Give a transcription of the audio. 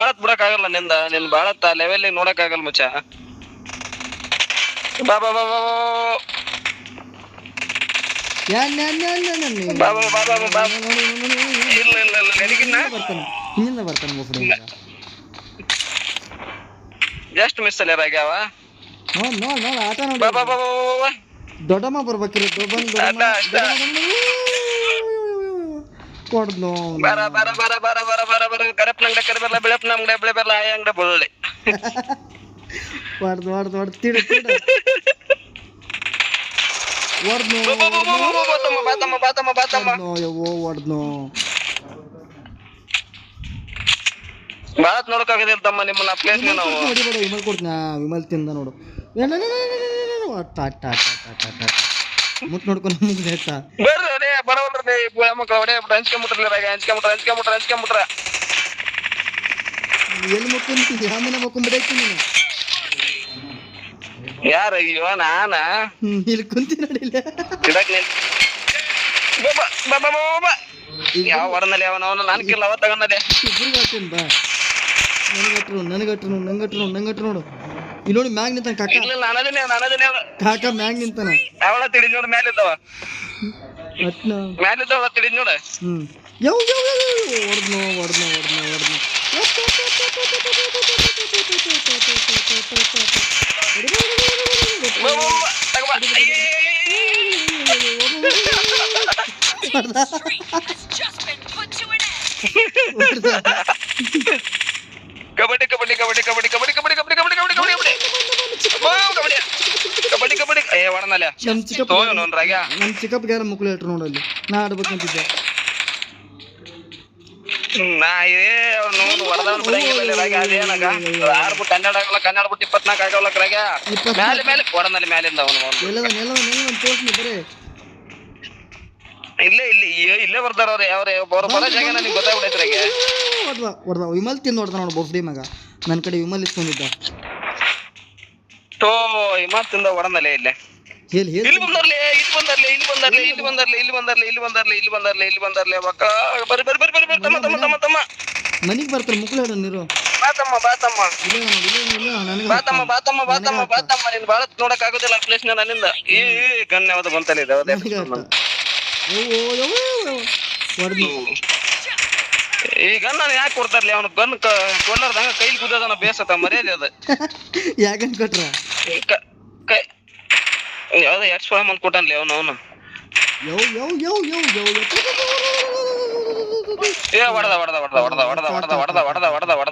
ಬಾಳತ್ ಬಿಡಕ್ ಆಗಲ್ಲ ನಿಂದ ನಿನ್ ಬಾಳತ್ ಆ ಲೆವೆಲ್ ನೋಡಕ್ ಆಗಲ್ಲ ಮಚ್ಚ ಬಾ. ಇಲ್ಲ ಇಲ್ಲ ಇಲ್ಲ ನಿನಗಿನ್ನ ಹಿಂದಿಂದ ಬರ್ತಾನೆ ಹಿಂದಿಂದ ಬರ್ತಾನೆ ಮುಸುಡಿ ಎಷ್ಟು ಮಿಸ್ ಅಲ್ಲಿ ಆಗ್ಯಾವ ನೋಡ್ ನೋಡ್ ನೋಡ್ ಆಟ ನೋಡಿ ಬಾ ಬಾ ಬಾ. ದೊಡ್ಡಮ್ಮ ಅಡ್ಡ, ಅಡ್ಡ. ಕರಪ್ನ ಅಂಗಡಿ ಕರೆ ಬರಲ್ಲ ಬಿಳಪ್ನ ಅಂಗಡಿ ಬಿಳೆ ಬರಲ್ಲ ಅಂಗಡಿ ಬಳ್ಳಿ ಹೊಡ್ದು ಹೊಡ್ದು ಹೊಡ್ದು ತಿಡು ತಿಡು ಹೊಡ್ದು ನೋಡಿ ಬೇಡ ವಿಮಲ್ ಕೊಡ್ತೀನಿ ವಿಮಲ್ ತಿಂದ ನೋಡು ಟಾಟ್ ಟಾಟ್ ನೋಡ್ಕೊಂಡು ಬರವಲ್ರಿ ಪುಳ ಮಕ್ಕಳು ಹೊಡೆ ಹಂಚ್ಕೊಂಬಿಟ್ರಲ್ಲ ಹಂಚ್ಕೊಂಬಿಟ್ರ ಹಂಚ್ಕೊಂಬಿಟ್ರ ಹಂಚ್ಕೊಂಬಿಟ್ರ ಎಲ್ಲಿ ನೀನು. ಯಾರ ಅಯ್ಯೋ ನಾನ? ಇಲ್ಲಿ ಕುಂತಿ ನೋಡಿಲ್ಲ ಇಡಕ್ ನಿನ್ ಬಾಬಾ ಬಾಬಾ ಬಾಬಾ ಯಾವ ವರನಲ್ಲಿ ಅವನ ಅವನು ನಾನು ಕಿಲ್ಲ ಅವ ತಗೊಂಡದೆ. ಇಬ್ರಿಗೆ ಹೇಳ್ತೀನಿ ಬಾ. ನನಗಟ್ರು ನನಗಟ್ರು ನಂಗಟ್ರು ನಂಗಟ್ರು ನೋಡು. ಇಲ್ಲಿ ನೋಡಿ ಮ್ಯಾಗ್ ನಿಂತಾನ ಕಾಕ. ಇಲ್ಲ ನಾನದನ್ನೇ ನಾನದನ್ನೇ ಕಾಕ ಮ್ಯಾಗ್ ನಿಂತಾನ. ಅವಳ ತಿಳಿದ್ ನೋಡು ಮ್ಯಾಲಿದ್ದವ. കബഡി കബഡി കബഡി കബഡി കബഡി കബഡി ಒಡನಲ್ಲ ನಮ್ ಚಿಕ್ಕಪ್ಪ ನಮ್ ಚಿಕ್ಕಪ್ಪಗೆ ಯಾರ ಮಕ್ಳು ಹೇಳ್ರು ನೋಡಲ್ಲಿ ನಾ ಆಡ್ಬೇಕಂತಿದ್ದೆ ನಾ ಏ ಅವ್ನು ಹೊಡೆದವ್ನು ಬಿಡಂಗಿಲ್ಲ ರಾಗ ಅದೇನಾಗ ಆರು ಬಿಟ್ಟು ಹನ್ನೆರಡು ಆಗಲ್ಲ ಕನ್ನಡ ಬಿಟ್ಟು ಇಪ್ಪತ್ನಾಲ್ಕು ಆಗಲ್ಲ ರಾಗ. ಮೇಲೆ ಮೇಲೆ ಮೇಲಿಂದ ಅವನು ಎಲ್ಲದ ನೆಲದ ನೆಲದ ತೋರ್ಸ್ನಿ ಬರೇ. ಇಲ್ಲೇ ಇಲ್ಲಿ ಇ- ಇಲ್ಲೇ ಬರ್ತಾರ ಅವ್ರು ಯಾವ್ರೆ ಅವ್ರು ಬರೋ ಜಾಗ ನನಗೆ ಗೊತ್ತಾಗ್ಬಿಡೈತೆ ರಾಗ ಹೊಡ್ದ ಹೊಡ್ದ ವಿಮಲ್ ತಿಂದು ಹೊಡ್ದ ನೋಡು ಬೊಫ್ಡಿ ಮಗ ನನ್ನ ಕಡೆ ವಿಮಲ್ ಇಸ್ಕೊಂಡಿದ್ದ. ತೋ ತಿಂದ ಒಡನಲ್ಲೇ ಇಲ್ಲೇ. ಹೇಳಿ ಹೇಳಿ. ಇಲ್ಲಿ ಬಂದರ್ಲಿ ಇಲ್ಲಿ ಬಂದರ್ಲಿ ಇಲ್ಲಿ ಬಂದರ್ಲಿ ಇಲ್ಲಿ ಬಂದರ್ಲಿ ಇಲ್ಲಿ ಬಂದರ್ಲಿ ಇಲ್ಲಿ ಬಂದರ್ಲಿ ಇಲ್ಲಿ ಬಂದರ್ಲಿ ಇಲ್ಲಿ ಬಂದರ್ಲಿ ಅವಕ್ಕ ಬರ್ರಿ ಬರ್ರಿ ಬರ್ರಿ ಬರ್ರಿ ತಮ್ಮ ತಮ್ಮ ತಮ್ಮ ತಮ್ಮ. ಮನಿಗ್ ಬರ್ತಾರೆ ಮುಕ್ಳು ಹೇಳ ನೀರು. ಬಾ ತಮ್ಮ ಬಾ ತಮ್ಮ ಇಲ್ಲ ನೋಡಿ ಇಲ್ಲ ಇಲ್ಲ ನನಗೆ ಬಾ ತಮ್ಮ ಬಾ ತಮ್ಮ ಬಾ ತಮ್ಮ ಬಾ ತಮ್ಮ ನೀನ್ ಬಾಳ ನೋಡಕ್ ಆಗೋದಿಲ್ಲ ಪ್ಲೇಸ್ ನನ್ನಿಂದ. ಏ ಈ ಗನ್ ಯಾವ್ದು ಬಂತಲ್ಲ ಇದು ಈ ಗನ್ ಯಾಕೆ ಕೊಡ್ತಾರಲಿ? ಅವ್ನು ಗನ್ ಕೊಲ್ಲರ್ದಂಗ ಕೈಲಿ ಕುದ್ದದನ ಬೇಸತ್ತ ಮರ್ಯಾದೆ ಅದ. ಯಾಕಂತ ಕೊಟ್ರ? ಕೈ ಯಾವ್ದೋ ಎಕ್ಸ್ ಫಾರ್ಮ್ ಅಂತ ಕೊಟ್ಟನ್ಲಿ ಅವನು ಅವನು ಯೋ ಯೋ ಯೋ ಯೋ ಯೋ ಏ ಹೊಡೆದ ಹೊಡೆದ ಹೊಡೆದ ಹೊಡೆದ ಹೊಡೆದ ಹೊಡೆದ ಹೊಡೆದ